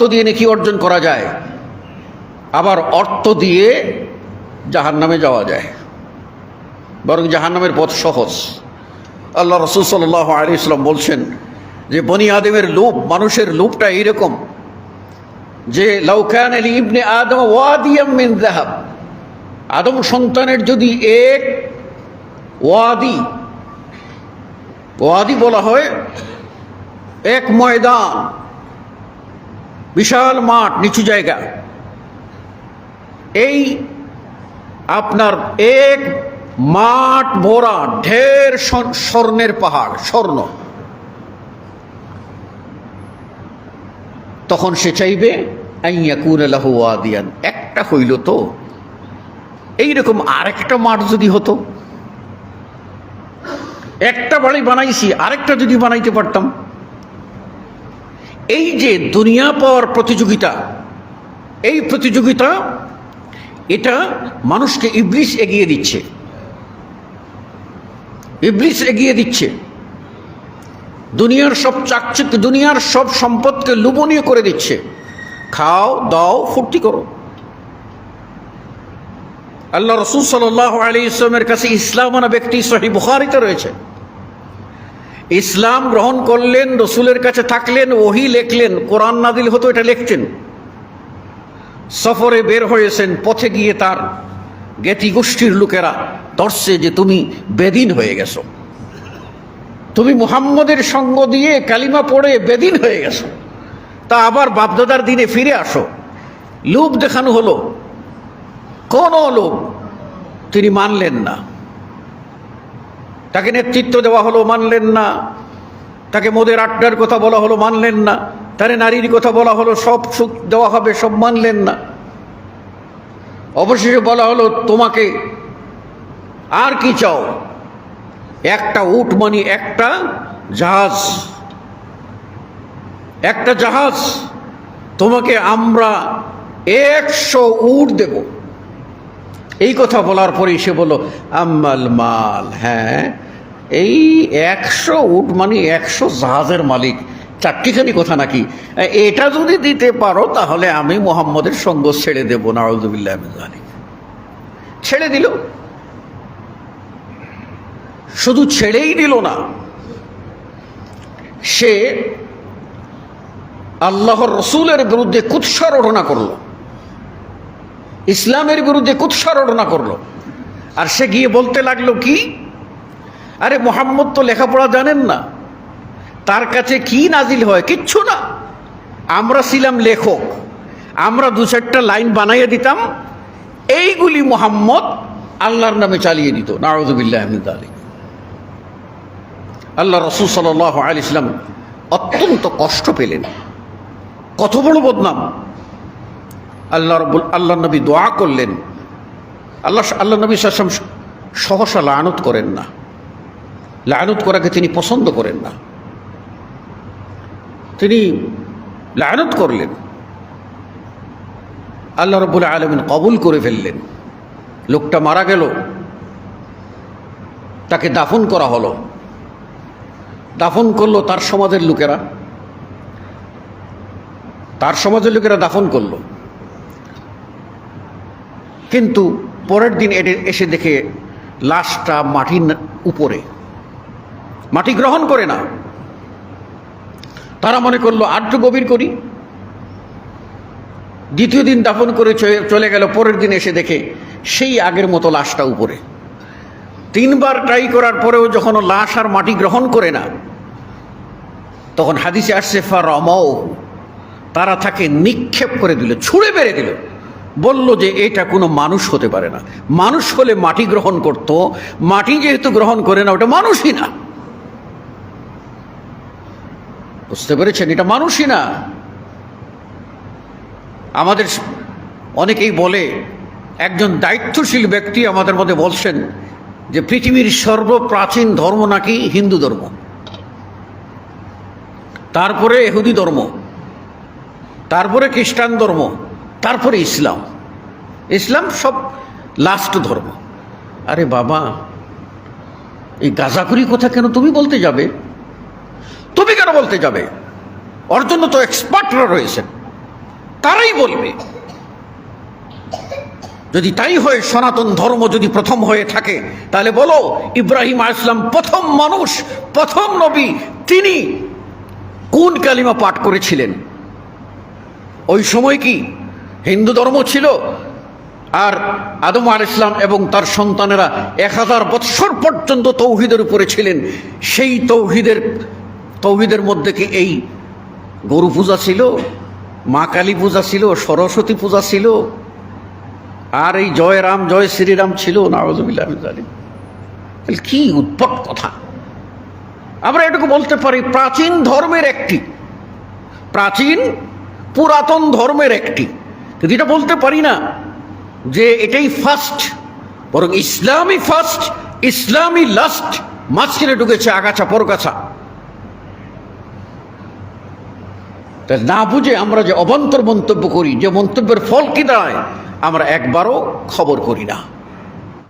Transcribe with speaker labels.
Speaker 1: অর্থ দিয়ে নাকি অর্জন করা যায়, আবার অর্থ দিয়ে জাহান নামে যাওয়া যায়। বরং জাহান নামের পথ সহজ। আল্লাহ রসুল সাল্লাহ আলী ইসলাম বলছেন যে, বনি আদমের লোভ, মানুষের লোভটা এইরকম যে লৌকান আলী ইবনে আদম ওয়াদিয়াম মিন জাহাব আদম সন্তানের যদি এক ওয়াদি ওয়াদি বলা হয়, এক ময়দান বিশাল মাঠ, নিচু জায়গা। এই আপনার এক মাঠ ভরা ঢের স্বর্ণের পাহাড়, স্বর্ণ। তখন সে চাইবে আইয়াকুন লাহু ওয়াদিয়ান। একটা হইল তো। এইরকম আরেকটা মাঠ যদি হতো। একটা বাড়ি বানাইছি, আরেকটা যদি বানাইতে পারতাম। এই যে দুনিয়া পাওয়ার প্রতিযোগিতা, এই প্রতিযোগিতা, এটা মানুষকে ইবলিশ এগিয়ে দিচ্ছে। ইবলিশ এগিয়ে দিচ্ছে। দুনিয়ার সব চাকচিক দুনিয়ার সব সম্পদকে লুবনীয় করে দিচ্ছে। খাও, দাও, ফুর্তি করো। আল্লাহ রসুল সাল্লাহ আলী ইসলামের কাছে ইসলাম আনা ব্যক্তি সহি বুখারিতে রয়েছে। ইসলাম গ্রহণ করলেন, রসুলের কাছে থাকলেন, ওহি লেখলেন, কোরআন নাদিল হতো, এটা লিখতেন সফরে বের হয়েছেন, পথে গিয়ে তার জ্ঞাতি গোষ্ঠীর লোকেরা ধরছে যে তুমি বেদিন হয়ে গেছো। তুমি মুহাম্মদের সঙ্গ দিয়ে কালিমা পড়ে বেদিন হয়ে গেছো। তা আবার বাপদাদার দিনে ফিরে আসো। লোভ দেখানো হলো। কোন লোক তিনি মানলেন না। তাকে নেতৃত্ব দেওয়া হলো মানলেন না। তাকে মোদের আড্ডার কথা বলা হলো মানলেন না। তারে নারীর কথা বলা হলো, সব সুখ দেওয়া হবে, সব মানলেন না। অবশেষে বলা হলো, তোমাকে আর কি চাও? একটা উট মানি একটা জাহাজ। একটা জাহাজ। তোমাকে আমরা একশো উট দেব। এই কথা বলার পরে সে বলল, আম্মাল মাল। হ্যাঁ এই একশো উট মানে একশো জাহাজের মালিক। চারটিখানি কথা নাকি? এটা যদি দিতে পারো, তাহলে আমি মোহাম্মদের সঙ্গ ছেড়ে দেবো। নাউজুবিল্লাহ জানি ছেড়ে দিল। শুধু ছেড়েই দিল না, সে আল্লাহর রসুলের বিরুদ্ধে কুৎসারোধনা করল। ইসলামের বিরুদ্ধে কুৎসারোধনা করল। আর সে গিয়ে বলতে লাগল, কি? আরে মোহাম্মদ তো লেখাপড়া জানেন না। তার কাছে কি নাজিল হয় কিচ্ছু না। আমরা ছিলাম লেখক। আমরা দু চারটা লাইন বানাইয়ে দিতাম। এইগুলি মোহাম্মদ আল্লাহর নামে চালিয়ে দিত। নারদুবিল্লাহ আহমেদ আলী আল্লাহ রসুল সাল আলি ইসলাম অত্যন্ত কষ্ট পেলেন। কত বড় বদনাম। আল্লাহ রবুল আল্লাহ নবী দোয়া করলেন। আল্লাহ আল্লাহ নবী সাসম সহসা লানত করেন না। লানত করাকে তিনি পছন্দ করেন না। তিনি লানত করলেন। আল্লাহ রব্বুল আলমিন কবুল করে ফেললেন। লোকটা মারা গেল। তাকে দাফন করা হলো। দাফন করল তার সমাজের লোকেরা। তার সমাজের লোকেরা দাফন করল। কিন্তু পরের দিন এসে দেখে লাশটা মাটির উপরে। মাটি গ্রহণ করে না। তারা মনে করল আর্দ্র গভীর করি। দ্বিতীয় দিন দাফন করে চলে গেল, পরের দিন এসে দেখে সেই আগের মতো লাশটা উপরে। তিনবার ট্রাই করার পরেও যখন লাশ আর মাটি গ্রহণ করে না, তখন হাদিসে আসছে ফা রমাও তারা তাকে নিক্ষেপ করে দিল, ছুঁড়ে বেড়ে দিল। বলল যে এটা কোনো মানুষ হতে পারে না। মানুষ হলে মাটি গ্রহণ করত, মাটি যেহেতু গ্রহণ করে না, ওটা মানুষই না। বুঝতে পেরেছেন? এটা মানুষই না। আমাদের অনেকেই বলে, একজন দায়িত্বশীল ব্যক্তি আমাদের মধ্যে বলছেন যে পৃথিবীর সর্বপ্রাচীন ধর্ম নাকি হিন্দু ধর্ম। তারপরে এহুদি ধর্ম। তারপরে খ্রিস্টান ধর্ম। তারপরে ইসলাম। ইসলাম সব লাস্ট ধর্ম। আরে বাবা, এই গাজাখুরি কথা কেন তুমি বলতে যাবে? তুমি কেন বলতে যাবে? ওর জন্য তো এক্সপার্টরা রয়েছেন। তারাই বলবে। যদি তাই হয়, সনাতন ধর্ম যদি প্রথম হয়ে থাকে, তাহলে বলো, ইব্রাহিম আলাইসলাম প্রথম মানুষ, প্রথম নবী, তিনি কোন কালিমা পাঠ করেছিলেন? ওই সময় কি হিন্দু ধর্ম ছিল। আর আদম আল ইসলাম এবং তার সন্তানেরা এক হাজার বৎসর পর্যন্ত তৌহিদের উপরে ছিলেন। সেই তৌহিদের তৌহিদের মধ্যে কি এই গরু পূজা ছিল, মা কালী পূজা ছিল, সরস্বতী পূজা ছিল, আর এই জয় রাম, জয় শ্রীরাম ছিল নাওয়াজবিল্লাহ তাহলে কি উৎপট কথা? আমরা এটুকু বলতে পারি, প্রাচীন ধর্মের একটি, প্রাচীন পুরাতন ধর্মের একটি কিন্তু এটা বলতে পারি না, যে এটাই ফার্স্ট বরং ইসলামই ফার্স্ট ইসলামই লাস্ট মাঝখানে ঢুকেছে আগাছা পরগাছা। তা না বুঝে আমরা যে অবান্তর মন্তব্য করি, যে মন্তব্যের ফল কি দাঁড়ায়, আমরা একবারও খবর করি না।